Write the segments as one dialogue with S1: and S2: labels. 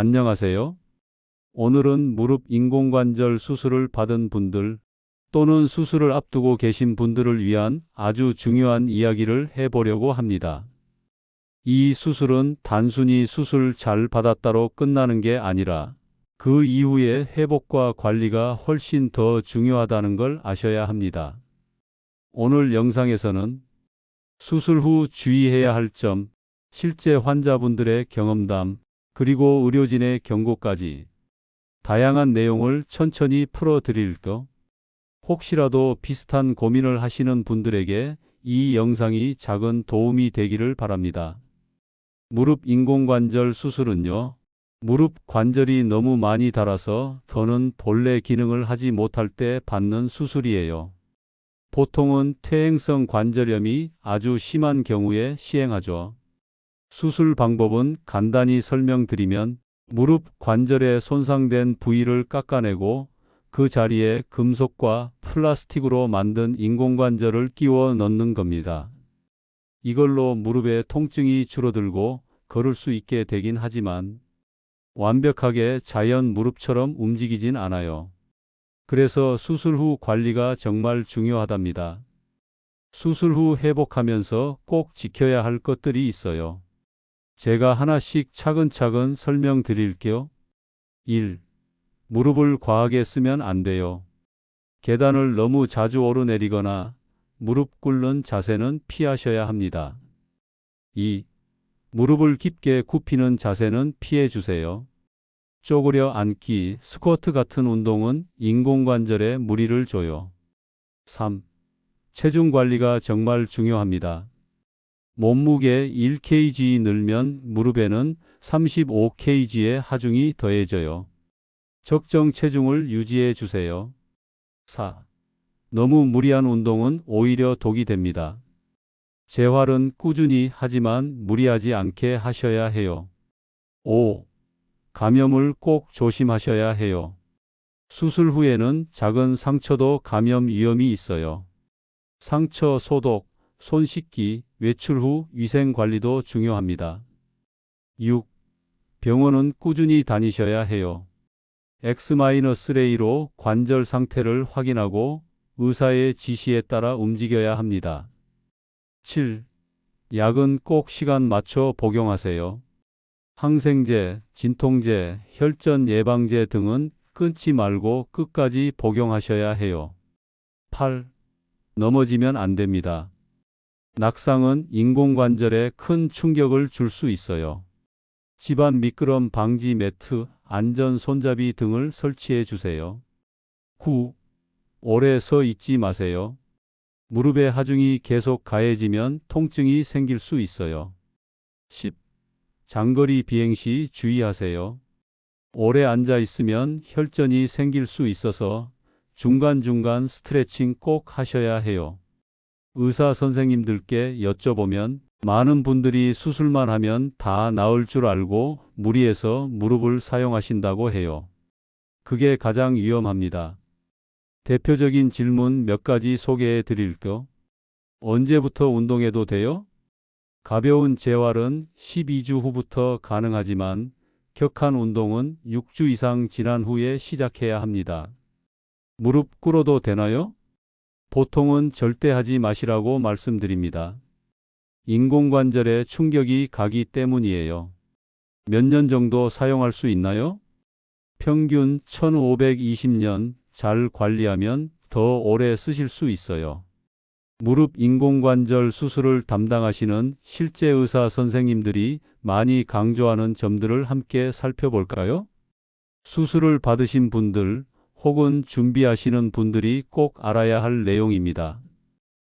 S1: 안녕하세요. 오늘은 무릎 인공관절 수술을 받은 분들 또는 수술을 앞두고 계신 분들을 위한 아주 중요한 이야기를 해보려고 합니다. 이 수술은 단순히 수술 잘 받았다로 끝나는 게 아니라 그 이후의 회복과 관리가 훨씬 더 중요하다는 걸 아셔야 합니다. 오늘 영상에서는 수술 후 주의해야 할 점, 실제 환자분들의 경험담, 그리고 의료진의 경고까지 다양한 내용을 천천히 풀어드릴까? 혹시라도 비슷한 고민을 하시는 분들에게 이 영상이 작은 도움이 되기를 바랍니다. 무릎 인공관절 수술은요, 무릎 관절이 너무 많이 닳아서 더는 본래 기능을 하지 못할 때 받는 수술이에요. 보통은 퇴행성 관절염이 아주 심한 경우에 시행하죠. 수술 방법은 간단히 설명드리면 무릎 관절에 손상된 부위를 깎아내고 그 자리에 금속과 플라스틱으로 만든 인공관절을 끼워 넣는 겁니다. 이걸로 무릎의 통증이 줄어들고 걸을 수 있게 되긴 하지만 완벽하게 자연 무릎처럼 움직이진 않아요. 그래서 수술 후 관리가 정말 중요하답니다. 수술 후 회복하면서 꼭 지켜야 할 것들이 있어요. 제가 하나씩 차근차근 설명드릴게요. 1. 무릎을 과하게 쓰면 안 돼요. 계단을 너무 자주 오르내리거나 무릎 꿇는 자세는 피하셔야 합니다. 2. 무릎을 깊게 굽히는 자세는 피해 주세요. 쪼그려 앉기, 스쿼트 같은 운동은 인공관절에 무리를 줘요. 3. 체중 관리가 정말 중요합니다. 몸무게 1kg 늘면 무릎에는 35kg의 하중이 더해져요. 적정 체중을 유지해 주세요. 4. 너무 무리한 운동은 오히려 독이 됩니다. 재활은 꾸준히 하지만 무리하지 않게 하셔야 해요. 5. 감염을 꼭 조심하셔야 해요. 수술 후에는 작은 상처도 감염 위험이 있어요. 상처 소독, 손 씻기, 외출 후 위생 관리도 중요합니다. 6. 병원은 꾸준히 다니셔야 해요. X-레이로 관절 상태를 확인하고 의사의 지시에 따라 움직여야 합니다. 7. 약은 꼭 시간 맞춰 복용하세요. 항생제, 진통제, 혈전 예방제 등은 끊지 말고 끝까지 복용하셔야 해요. 8. 넘어지면 안 됩니다. 낙상은 인공관절에 큰 충격을 줄 수 있어요. 집안 미끄럼 방지 매트, 안전 손잡이 등을 설치해 주세요. 9. 오래 서 있지 마세요. 무릎의 하중이 계속 가해지면 통증이 생길 수 있어요. 10. 장거리 비행 시 주의하세요. 오래 앉아 있으면 혈전이 생길 수 있어서 중간중간 스트레칭 꼭 하셔야 해요. 의사 선생님들께 여쭤보면 많은 분들이 수술만 하면 다 나을 줄 알고 무리해서 무릎을 사용하신다고 해요. 그게 가장 위험합니다. 대표적인 질문 몇 가지 소개해 드릴까? 언제부터 운동해도 돼요? 가벼운 재활은 12주 후부터 가능하지만 격한 운동은 6주 이상 지난 후에 시작해야 합니다. 무릎 꿇어도 되나요? 보통은 절대 하지 마시라고 말씀드립니다. 인공관절에 충격이 가기 때문이에요. 몇 년 정도 사용할 수 있나요? 평균 1520년 잘 관리하면 더 오래 쓰실 수 있어요. 무릎 인공관절 수술을 담당하시는 실제 의사 선생님들이 많이 강조하는 점들을 함께 살펴볼까요? 수술을 받으신 분들 혹은 준비하시는 분들이 꼭 알아야 할 내용입니다.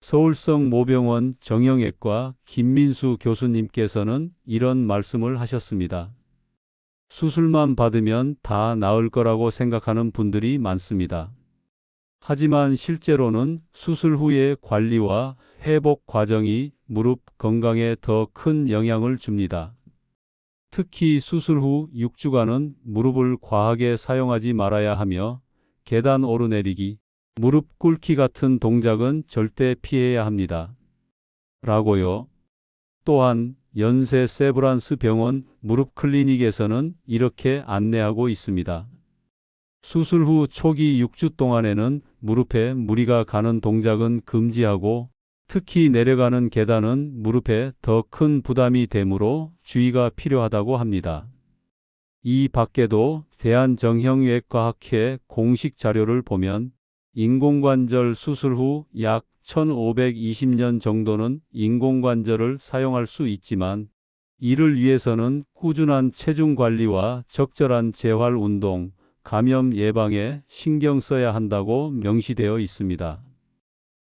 S1: 서울성 모병원 정형외과 김민수 교수님께서는 이런 말씀을 하셨습니다. 수술만 받으면 다 나을 거라고 생각하는 분들이 많습니다. 하지만 실제로는 수술 후의 관리와 회복 과정이 무릎 건강에 더 큰 영향을 줍니다. 특히 수술 후 6주간은 무릎을 과하게 사용하지 말아야 하며 계단 오르내리기, 무릎 꿇기 같은 동작은 절대 피해야 합니다. 라고요. 또한 연세 세브란스 병원 무릎 클리닉에서는 이렇게 안내하고 있습니다. 수술 후 초기 6주 동안에는 무릎에 무리가 가는 동작은 금지하고 특히 내려가는 계단은 무릎에 더 큰 부담이 되므로 주의가 필요하다고 합니다. 이 밖에도 대한정형외과학회 공식 자료를 보면 인공관절 수술 후 약 1520년 정도는 인공관절을 사용할 수 있지만 이를 위해서는 꾸준한 체중 관리와 적절한 재활 운동, 감염 예방에 신경 써야 한다고 명시되어 있습니다.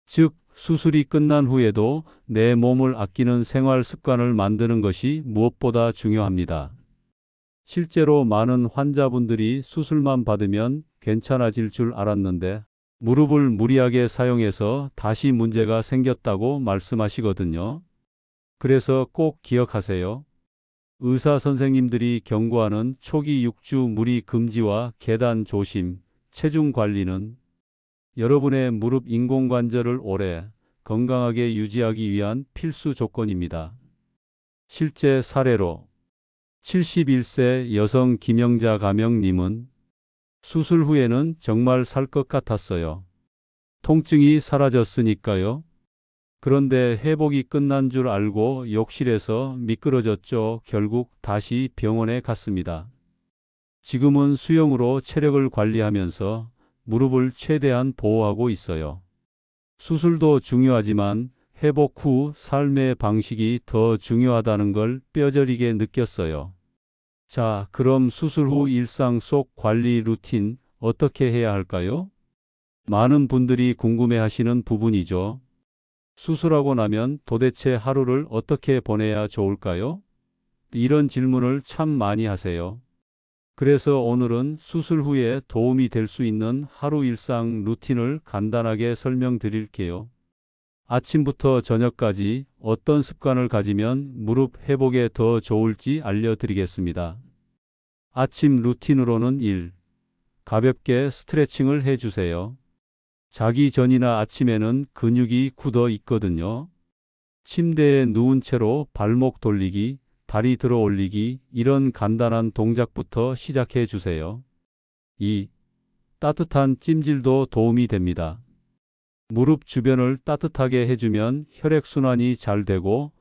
S1: 즉, 수술이 끝난 후에도 내 몸을 아끼는 생활 습관을 만드는 것이 무엇보다 중요합니다. 실제로 많은 환자분들이 수술만 받으면 괜찮아질 줄 알았는데 무릎을 무리하게 사용해서 다시 문제가 생겼다고 말씀하시거든요. 그래서 꼭 기억하세요. 의사 선생님들이 경고하는 초기 6주 무리 금지와 계단 조심, 체중 관리는 여러분의 무릎 인공관절을 오래 건강하게 유지하기 위한 필수 조건입니다. 실제 사례로 71세 여성 김영자 가명님은 수술 후에는 정말 살 것 같았어요. 통증이 사라졌으니까요. 그런데 회복이 끝난 줄 알고 욕실에서 미끄러졌죠. 결국 다시 병원에 갔습니다. 지금은 수영으로 체력을 관리하면서 무릎을 최대한 보호하고 있어요. 수술도 중요하지만 회복 후 삶의 방식이 더 중요하다는 걸 뼈저리게 느꼈어요. 자, 그럼 수술 후 일상 속 관리 루틴 어떻게 해야 할까요? 많은 분들이 궁금해 하시는 부분이죠. 수술하고 나면 도대체 하루를 어떻게 보내야 좋을까요? 이런 질문을 참 많이 하세요. 그래서 오늘은 수술 후에 도움이 될 수 있는 하루 일상 루틴을 간단하게 설명드릴게요. 아침부터 저녁까지 어떤 습관을 가지면 무릎 회복에 더 좋을지 알려드리겠습니다. 아침 루틴으로는 1. 가볍게 스트레칭을 해주세요. 자기 전이나 아침에는 근육이 굳어 있거든요. 침대에 누운 채로 발목 돌리기, 다리 들어 올리기 이런 간단한 동작부터 시작해 주세요. 2. 따뜻한 찜질도 도움이 됩니다. 무릎 주변을 따뜻하게 해주면 혈액순환이 잘 되고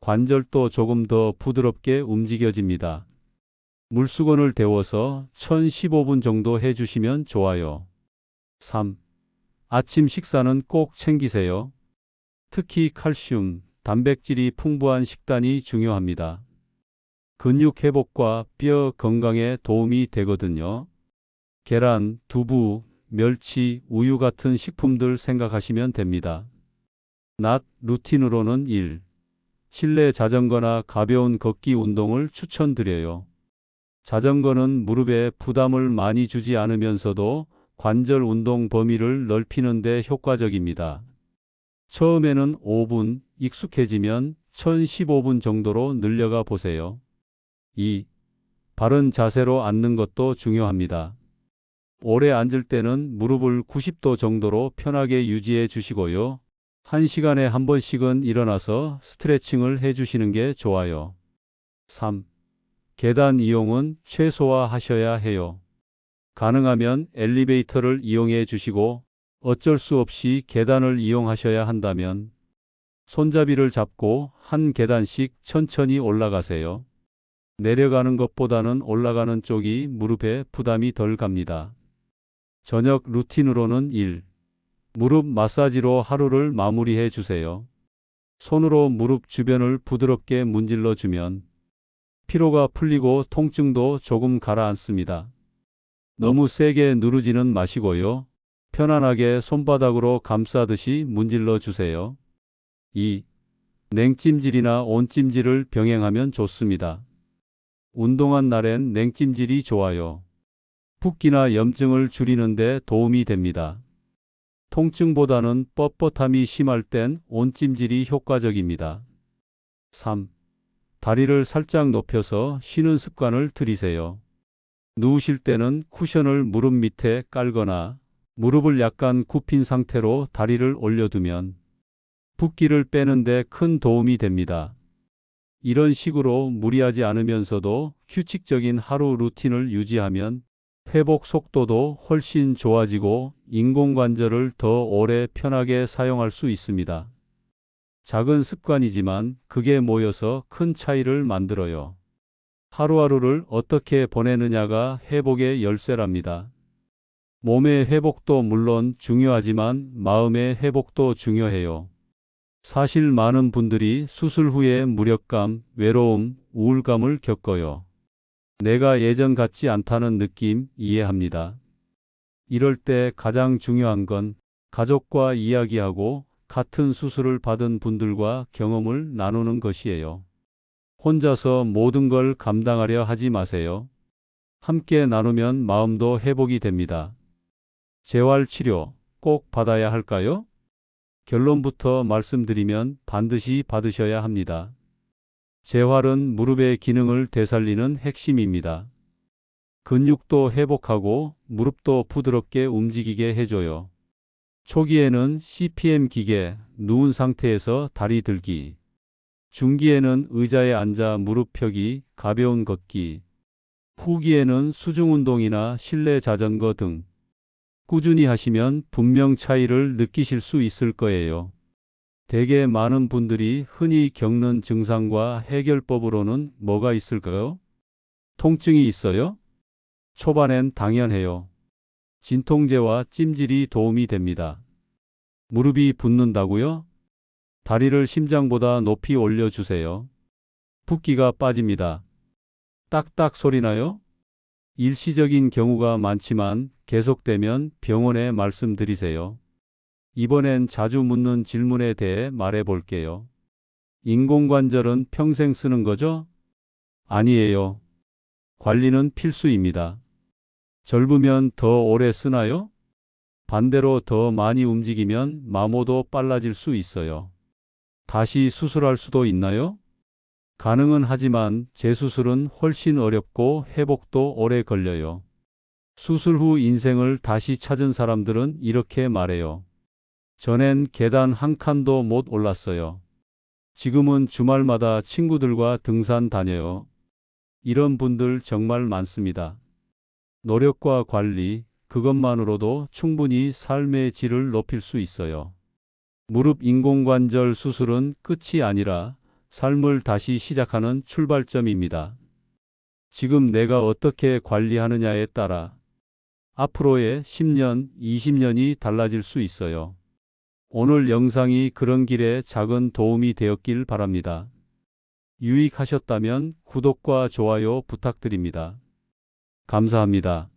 S1: 관절도 조금 더 부드럽게 움직여집니다. 물수건을 데워서 1015분 정도 해주시면 좋아요. 3. 아침 식사는 꼭 챙기세요. 특히 칼슘, 단백질이 풍부한 식단이 중요합니다. 근육 회복과 뼈 건강에 도움이 되거든요. 계란, 두부, 멸치, 우유 같은 식품들 생각하시면 됩니다. 낮 루틴으로는 1. 실내 자전거나 가벼운 걷기 운동을 추천드려요. 자전거는 무릎에 부담을 많이 주지 않으면서도 관절 운동 범위를 넓히는 데 효과적입니다. 처음에는 5분, 익숙해지면 1015분 정도로 늘려가 보세요. 2. 바른 자세로 앉는 것도 중요합니다. 오래 앉을 때는 무릎을 90도 정도로 편하게 유지해 주시고요. 1시간에 한 번씩은 일어나서 스트레칭을 해 주시는 게 좋아요. 3. 계단 이용은 최소화하셔야 해요. 가능하면 엘리베이터를 이용해 주시고 어쩔 수 없이 계단을 이용하셔야 한다면 손잡이를 잡고 한 계단씩 천천히 올라가세요. 내려가는 것보다는 올라가는 쪽이 무릎에 부담이 덜 갑니다. 저녁 루틴으로는 1. 무릎 마사지로 하루를 마무리해 주세요. 손으로 무릎 주변을 부드럽게 문질러 주면 피로가 풀리고 통증도 조금 가라앉습니다. 너무 세게 누르지는 마시고요. 편안하게 손바닥으로 감싸듯이 문질러 주세요. 2. 냉찜질이나 온찜질을 병행하면 좋습니다. 운동한 날엔 냉찜질이 좋아요. 붓기나 염증을 줄이는 데 도움이 됩니다. 통증보다는 뻣뻣함이 심할 땐 온찜질이 효과적입니다. 3. 다리를 살짝 높여서 쉬는 습관을 들이세요. 누우실 때는 쿠션을 무릎 밑에 깔거나 무릎을 약간 굽힌 상태로 다리를 올려두면 붓기를 빼는데 큰 도움이 됩니다. 이런 식으로 무리하지 않으면서도 규칙적인 하루 루틴을 유지하면 회복 속도도 훨씬 좋아지고 인공관절을 더 오래 편하게 사용할 수 있습니다. 작은 습관이지만 그게 모여서 큰 차이를 만들어요. 하루하루를 어떻게 보내느냐가 회복의 열쇠랍니다. 몸의 회복도 물론 중요하지만 마음의 회복도 중요해요. 사실 많은 분들이 수술 후에 무력감, 외로움, 우울감을 겪어요. 내가 예전 같지 않다는 느낌 이해합니다. 이럴 때 가장 중요한 건 가족과 이야기하고 같은 수술을 받은 분들과 경험을 나누는 것이에요. 혼자서 모든 걸 감당하려 하지 마세요. 함께 나누면 마음도 회복이 됩니다. 재활치료 꼭 받아야 할까요? 결론부터 말씀드리면 반드시 받으셔야 합니다. 재활은 무릎의 기능을 되살리는 핵심입니다. 근육도 회복하고 무릎도 부드럽게 움직이게 해줘요. 초기에는 CPM 기계, 누운 상태에서 다리 들기. 중기에는 의자에 앉아 무릎 펴기, 가벼운 걷기. 후기에는 수중 운동이나 실내 자전거 등. 꾸준히 하시면 분명 차이를 느끼실 수 있을 거예요. 대개 많은 분들이 흔히 겪는 증상과 해결법으로는 뭐가 있을까요? 통증이 있어요? 초반엔 당연해요. 진통제와 찜질이 도움이 됩니다. 무릎이 붓는다고요? 다리를 심장보다 높이 올려주세요. 붓기가 빠집니다. 딱딱 소리 나요? 일시적인 경우가 많지만 계속되면 병원에 말씀드리세요. 이번엔 자주 묻는 질문에 대해 말해 볼게요. 인공관절은 평생 쓰는 거죠? 아니에요. 관리는 필수입니다. 젊으면 더 오래 쓰나요? 반대로 더 많이 움직이면 마모도 빨라질 수 있어요. 다시 수술할 수도 있나요? 가능은 하지만 재수술은 훨씬 어렵고 회복도 오래 걸려요. 수술 후 인생을 다시 찾은 사람들은 이렇게 말해요. 전엔 계단 한 칸도 못 올랐어요. 지금은 주말마다 친구들과 등산 다녀요. 이런 분들 정말 많습니다. 노력과 관리, 그것만으로도 충분히 삶의 질을 높일 수 있어요. 무릎 인공관절 수술은 끝이 아니라 삶을 다시 시작하는 출발점입니다. 지금 내가 어떻게 관리하느냐에 따라 앞으로의 10년, 20년이 달라질 수 있어요. 오늘 영상이 그런 길에 작은 도움이 되었길 바랍니다. 유익하셨다면 구독과 좋아요 부탁드립니다. 감사합니다.